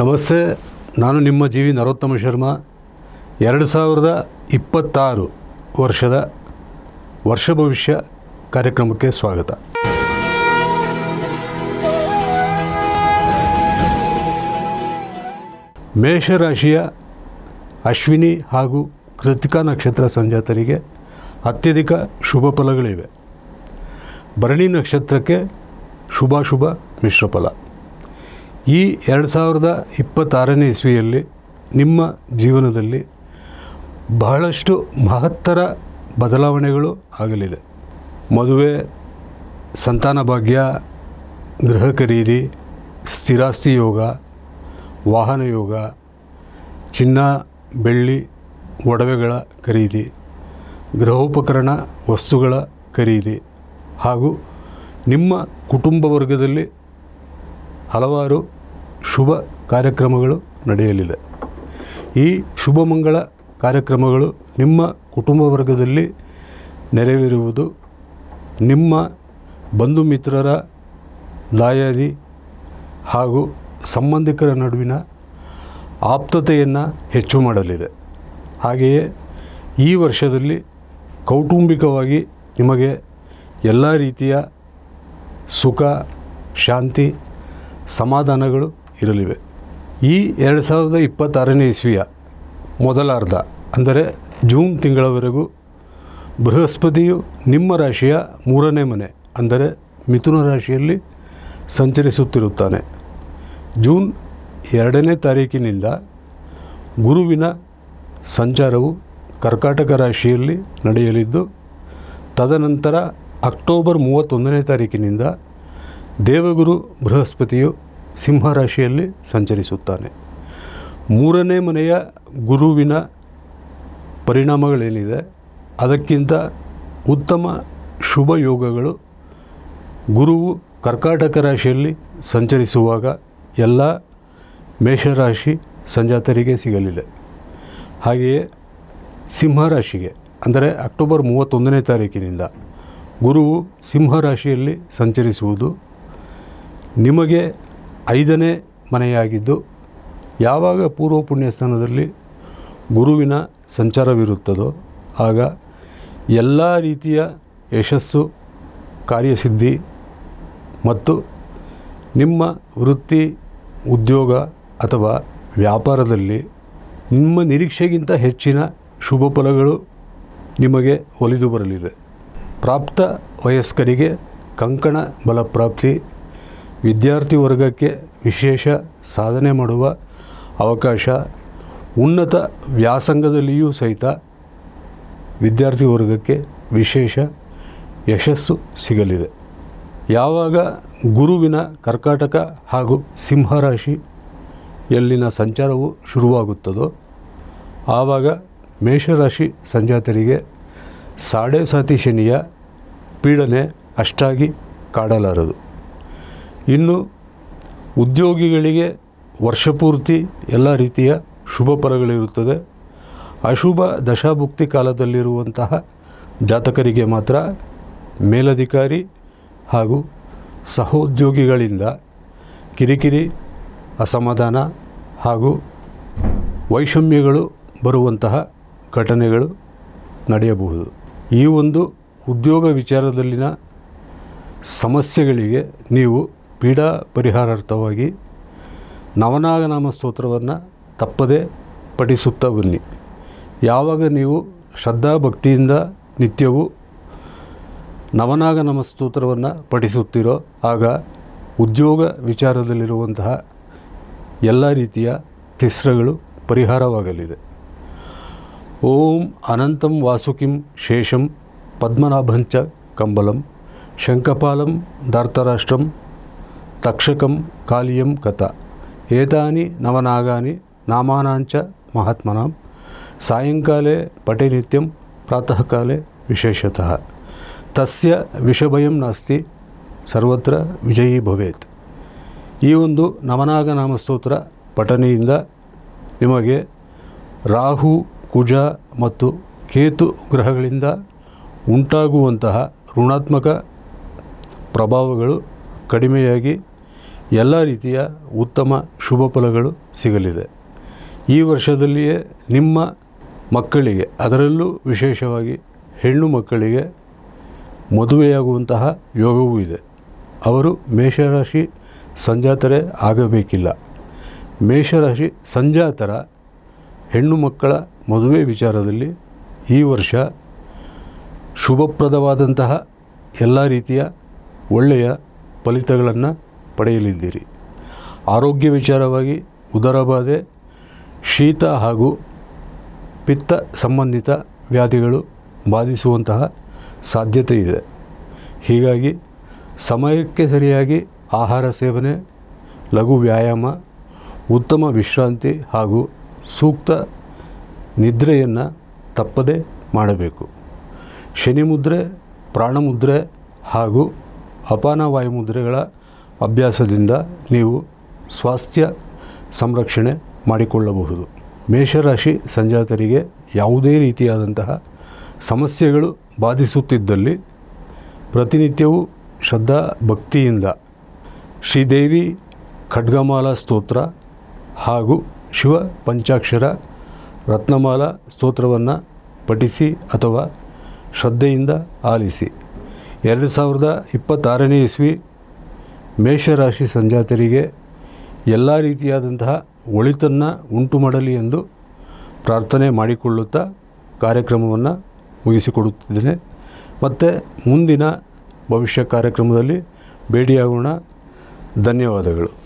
ನಮಸ್ತೆ, ನಾನು ನಿಮ್ಮ ಜೀವಿ ನರೋತ್ತಮ ಶರ್ಮಾ. ಎರಡು ಸಾವಿರದ ಇಪ್ಪತ್ತಾರು ವರ್ಷದ ವರ್ಷ ಭವಿಷ್ಯ ಕಾರ್ಯಕ್ರಮಕ್ಕೆ ಸ್ವಾಗತ. ಮೇಷರಾಶಿಯ ಅಶ್ವಿನಿ ಹಾಗೂ ಕೃತಿಕಾ ನಕ್ಷತ್ರ ಸಂಜಾತರಿಗೆ ಅತ್ಯಧಿಕ ಶುಭ ಫಲಗಳಿವೆ. ಭರಣಿ ನಕ್ಷತ್ರಕ್ಕೆ ಶುಭಾಶುಭ ಮಿಶ್ರ ಫಲ ಈ ಎರಡು ಸಾವಿರದ ಇಪ್ಪತ್ತಾರನೇ ಇಸ್ವಿಯಲ್ಲಿ ನಿಮ್ಮ ಜೀವನದಲ್ಲಿ ಬಹಳಷ್ಟು ಮಹತ್ತರ ಬದಲಾವಣೆಗಳು ಆಗಲಿದೆ. ಮದುವೆ, ಸಂತಾನ ಭಾಗ್ಯ, ಗೃಹ ಖರೀದಿ, ಸ್ಥಿರಾಸ್ತಿ ಯೋಗ, ವಾಹನ ಯೋಗ, ಚಿನ್ನ, ಬೆಳ್ಳಿ, ಒಡವೆಗಳ ಖರೀದಿ, ಗೃಹೋಪಕರಣ ವಸ್ತುಗಳ ಖರೀದಿ ಹಾಗೂ ನಿಮ್ಮ ಕುಟುಂಬ ವರ್ಗದಲ್ಲಿ ಹಲವಾರು ಶುಭ ಕಾರ್ಯಕ್ರಮಗಳು ನಡೆಯಲಿದೆ. ಈ ಶುಭ ಮಂಗಳ ಕಾರ್ಯಕ್ರಮಗಳು ನಿಮ್ಮ ಕುಟುಂಬ ವರ್ಗದಲ್ಲಿ ನೆರವೇರುವುದು ನಿಮ್ಮ ಬಂಧು ಮಿತ್ರರ ದಾಯಾದಿ ಹಾಗೂ ಸಂಬಂಧಿಕರ ನಡುವಿನ ಆಪ್ತತೆಯನ್ನು ಹೆಚ್ಚು ಮಾಡಲಿದೆ. ಹಾಗೆಯೇ ಈ ವರ್ಷದಲ್ಲಿ ಕೌಟುಂಬಿಕವಾಗಿ ನಿಮಗೆ ಎಲ್ಲ ರೀತಿಯ ಸುಖ, ಶಾಂತಿ, ಸಮಾಧಾನಗಳು ಇರಲಿವೆ. ಈ ಎರಡು ಸಾವಿರದ ಇಪ್ಪತ್ತಾರನೇ ಇಸ್ವಿಯ ಮೊದಲಾರ್ಧ ಅಂದರೆ ಜೂನ್ ತಿಂಗಳವರೆಗೂ ಬೃಹಸ್ಪತಿಯು ನಿಮ್ಮ ರಾಶಿಯ ಮೂರನೇ ಮನೆ, ಅಂದರೆ ಮಿಥುನ ರಾಶಿಯಲ್ಲಿ ಸಂಚರಿಸುತ್ತಿರುತ್ತಾನೆ. ಜೂನ್ ಎರಡನೇ ತಾರೀಕಿನಿಂದ ಗುರುವಿನ ಸಂಚಾರವು ಕರ್ಕಾಟಕ ರಾಶಿಯಲ್ಲಿ ನಡೆಯಲಿದ್ದು, ತದನಂತರ ಅಕ್ಟೋಬರ್ ಮೂವತ್ತೊಂದನೇ ತಾರೀಕಿನಿಂದ ದೇವಗುರು ಬೃಹಸ್ಪತಿಯು ಸಿಂಹ ರಾಶಿಯಲ್ಲಿ ಸಂಚರಿಸುತ್ತಾನೆ. ಮೂರನೇ ಮನೆಯ ಗುರುವಿನ ಪರಿಣಾಮಗಳೇನಿದೆ? ಅದಕ್ಕಿಂತ ಉತ್ತಮ ಶುಭ ಯೋಗಗಳು. ಗುರುವು ಕರ್ಕಾಟಕ ರಾಶಿಯಲ್ಲಿ ಸಂಚರಿಸುವಾಗ ಎಲ್ಲ ಮೇಷರಾಶಿ ಸಂಜಾತರಿಗೆ ಸಿಗಲಿದೆ. ಹಾಗೆಯೇ ಸಿಂಹರಾಶಿಗೆ ಅಂದರೆ ಅಕ್ಟೋಬರ್ ಮೂವತ್ತೊಂದನೇ ತಾರೀಕಿನಿಂದ ಗುರುವು ಸಿಂಹರಾಶಿಯಲ್ಲಿ ಸಂಚರಿಸುವುದು ನಿಮಗೆ ಐದನೇ ಮನೆಯಾಗಿದ್ದು ಯಾವಾಗ ಪೂರ್ವ ಪುಣ್ಯಸ್ಥಾನದಲ್ಲಿ ಗುರುವಿನ ಸಂಚಾರವಿರುತ್ತದೋ ಆಗ ಎಲ್ಲ ರೀತಿಯ ಯಶಸ್ಸು, ಕಾರ್ಯಸಿದ್ಧಿ ಮತ್ತು ನಿಮ್ಮ ವೃತ್ತಿ, ಉದ್ಯೋಗ ಅಥವಾ ವ್ಯಾಪಾರದಲ್ಲಿ ನಿಮ್ಮ ನಿರೀಕ್ಷೆಗಿಂತ ಹೆಚ್ಚಿನ ಶುಭ ಫಲಗಳು ನಿಮಗೆ ಒಲಿದು ಬರಲಿದೆ. ಪ್ರಾಪ್ತ ವಯಸ್ಕರಿಗೆ ಕಂಕಣ ಬಲಪ್ರಾಪ್ತಿ ವಿದ್ಯಾರ್ಥಿ ವರ್ಗಕ್ಕೆ ವಿಶೇಷ ಸಾಧನೆ ಮಾಡುವ ಅವಕಾಶ ಉನ್ನತ ವ್ಯಾಸಂಗದಲ್ಲಿಯೂ ಸಹಿತ ವಿದ್ಯಾರ್ಥಿ ವರ್ಗಕ್ಕೆ ವಿಶೇಷ ಯಶಸ್ಸು ಸಿಗಲಿದೆ. ಯಾವಾಗ ಗುರುವಿನ ಕರ್ಕಾಟಕ ಹಾಗೂ ಸಿಂಹರಾಶಿಯಲ್ಲಿನ ಸಂಚಾರವು ಶುರುವಾಗುತ್ತದೋ, ಆವಾಗ ಮೇಷರಾಶಿ ಸಂಜಾತರಿಗೆ ಸಾಡೆ ಸಾತಿ ಶನಿಯ ಪೀಡನೆ ಅಷ್ಟಾಗಿ ಕಾಡಲಾರದು. ಇನ್ನು ಉದ್ಯೋಗಿಗಳಿಗೆ ವರ್ಷಪೂರ್ತಿ ಎಲ್ಲ ರೀತಿಯ ಶುಭ ಫಲಗಳಿರುತ್ತದೆ ಅಶುಭ ದಶಾಭುಕ್ತಿ ಕಾಲದಲ್ಲಿರುವಂತಹ ಜಾತಕರಿಗೆ ಮಾತ್ರ ಮೇಲಧಿಕಾರಿ ಹಾಗೂ ಸಹೋದ್ಯೋಗಿಗಳಿಂದ ಕಿರಿಕಿರಿ, ಅಸಮಾಧಾನ ಹಾಗೂ ವೈಷಮ್ಯಗಳು ಬರುವಂತಹ ಘಟನೆಗಳು ನಡೆಯಬಹುದು. ಈ ಒಂದು ಉದ್ಯೋಗ ವಿಚಾರದಲ್ಲಿನ ಸಮಸ್ಯೆಗಳಿಗೆ ನೀವು ಪೀಡಾ ಪರಿಹಾರಾರ್ಥವಾಗಿ ನವನಾಗನಾಮ ಸ್ತೋತ್ರವನ್ನು ತಪ್ಪದೇ ಪಠಿಸುತ್ತಾ ಬನ್ನಿ. ಯಾವಾಗ ನೀವು ಶ್ರದ್ಧಾಭಕ್ತಿಯಿಂದ ನಿತ್ಯವೂ ನವನಾಗನಾಮ ಸ್ತೋತ್ರವನ್ನು ಪಠಿಸುತ್ತೀರೋ ಆಗ ಉದ್ಯೋಗ ವಿಚಾರದಲ್ಲಿರುವಂತಹ ಎಲ್ಲ ರೀತಿಯ ತಿಸ್ರಗಳು ಪರಿಹಾರವಾಗಲಿದೆ. ಓಂ ಅನಂತಂ ವಾಸುಕಿಂ ಶೇಷಂ ಪದ್ಮನಾಭಂಚ ಕಂಬಲಂ ಶಂಕಪಾಲಂ ದಾರ್ತರಾಷ್ಟ್ರಂ ತಕ್ಷಕಂ ಕಾಲಿಯಂ ಕಥ ನವನಾಗಾನಿ ನಾಮಾನಾಂಚ ಮಹಾತ್ಮನಾಂ. ಸಾಯಂಕಾಲೆ ಪಟೆ ನಿತ್ಯಂ ಪ್ರಾತಃ ಕಾಲೆ ವಿಶೇಷತಃ. ತಸ್ಯ ವಿಷಭಯಂ ನಾಸ್ತಿ, ಸರ್ವತ್ರ ವಿಜಯೀ ಭವೇತ್. ಈ ಒಂದು ನವನಾಗ ಸ್ತೋತ್ರ ಪಠನೆಯಿಂದ ನಿಮಗೆ ರಾಹು, ಕುಜ ಮತ್ತು ಕೇತು ಗ್ರಹಗಳಿಂದ ಉಂಟಾಗುವಂತಹ ಋಣಾತ್ಮಕ ಪ್ರಭಾವಗಳು ಕಡಿಮೆಯಾಗಿ ಎಲ್ಲ ರೀತಿಯ ಉತ್ತಮ ಶುಭ ಫಲಗಳು ಸಿಗಲಿದೆ. ಈ ವರ್ಷದಲ್ಲಿಯೇ ನಿಮ್ಮ ಮಕ್ಕಳಿಗೆ, ಅದರಲ್ಲೂ ವಿಶೇಷವಾಗಿ ಹೆಣ್ಣು ಮಕ್ಕಳಿಗೆ ಮದುವೆಯಾಗುವಂತಹ ಯೋಗವೂ ಇದೆ. ಅವರು ಮೇಷರಾಶಿ ಸಂಜಾತರೇ ಆಗಬೇಕಿಲ್ಲ. ಮೇಷರಾಶಿ ಸಂಜಾತರ ಹೆಣ್ಣು ಮಕ್ಕಳ ಮದುವೆ ವಿಚಾರದಲ್ಲಿ ಈ ವರ್ಷ ಶುಭಪ್ರದವಾದಂತಹ ಎಲ್ಲ ರೀತಿಯ ಒಳ್ಳೆಯ ಫಲಿತಗಳನ್ನು ಪಡೆಯಲಿದ್ದೀರಿ. ಆರೋಗ್ಯ ವಿಚಾರವಾಗಿ ಉದರಬಾಧೆ ಶೀತ ಹಾಗೂ ಪಿತ್ತ ಸಂಬಂಧಿತ ವ್ಯಾಧಿಗಳು ಬಾಧಿಸುವಂತಹ ಸಾಧ್ಯತೆ ಇದೆ. ಹೀಗಾಗಿ ಸಮಯಕ್ಕೆ ಸರಿಯಾಗಿ ಆಹಾರ ಸೇವನೆ, ಲಘು ವ್ಯಾಯಾಮ, ಉತ್ತಮ ವಿಶ್ರಾಂತಿ ಹಾಗೂ ಸೂಕ್ತ ನಿದ್ರೆಯನ್ನು ತಪ್ಪದೇ ಮಾಡಬೇಕು. ಶನಿ ಮುದ್ರೆ ಪ್ರಾಣಮುದ್ರೆ ಹಾಗೂ ಅಪಾನ ವಾಯುಮುದ್ರೆಗಳ ಅಭ್ಯಾಸದಿಂದ ನೀವು ಸ್ವಾಸ್ಥ್ಯ ಸಂರಕ್ಷಣೆ ಮಾಡಿಕೊಳ್ಳಬಹುದು. ಮೇಷರಾಶಿ ಸಂಜಾತರಿಗೆ ಯಾವುದೇ ರೀತಿಯಾದಂತಹ ಸಮಸ್ಯೆಗಳು ಬಾಧಿಸುತ್ತಿದ್ದಲ್ಲಿ ಪ್ರತಿನಿತ್ಯವೂ ಶ್ರದ್ಧಾ ಭಕ್ತಿಯಿಂದ ಶ್ರೀದೇವಿ ಖಡ್ಗಮಾಲಾ ಸ್ತೋತ್ರ ಹಾಗೂ ಶಿವ ಪಂಚಾಕ್ಷರ ರತ್ನಮಾಲಾ ಸ್ತೋತ್ರವನ್ನು ಪಠಿಸಿ ಅಥವಾ ಶ್ರದ್ಧೆಯಿಂದ ಆಲಿಸಿ. ಎರಡು ಸಾವಿರದ ಇಪ್ಪತ್ತಾರನೇ ಇಸ್ವಿ ಮೇಷರಾಶಿ ಸಂಜಾತರಿಗೆ ಎಲ್ಲ ರೀತಿಯಾದಂತಹ ಒಳಿತನ್ನು ಉಂಟು ಮಾಡಲಿ ಎಂದು ಪ್ರಾರ್ಥನೆ ಮಾಡಿಕೊಳ್ಳುತ್ತಾ ಕಾರ್ಯಕ್ರಮವನ್ನು ಮುಗಿಸಿಕೊಡುತ್ತಿದ್ದೇನೆ. ಮತ್ತು ಮುಂದಿನ ಭವಿಷ್ಯ ಕಾರ್ಯಕ್ರಮದಲ್ಲಿ ಭೇಟಿಯಾಗೋಣ. ಧನ್ಯವಾದಗಳು.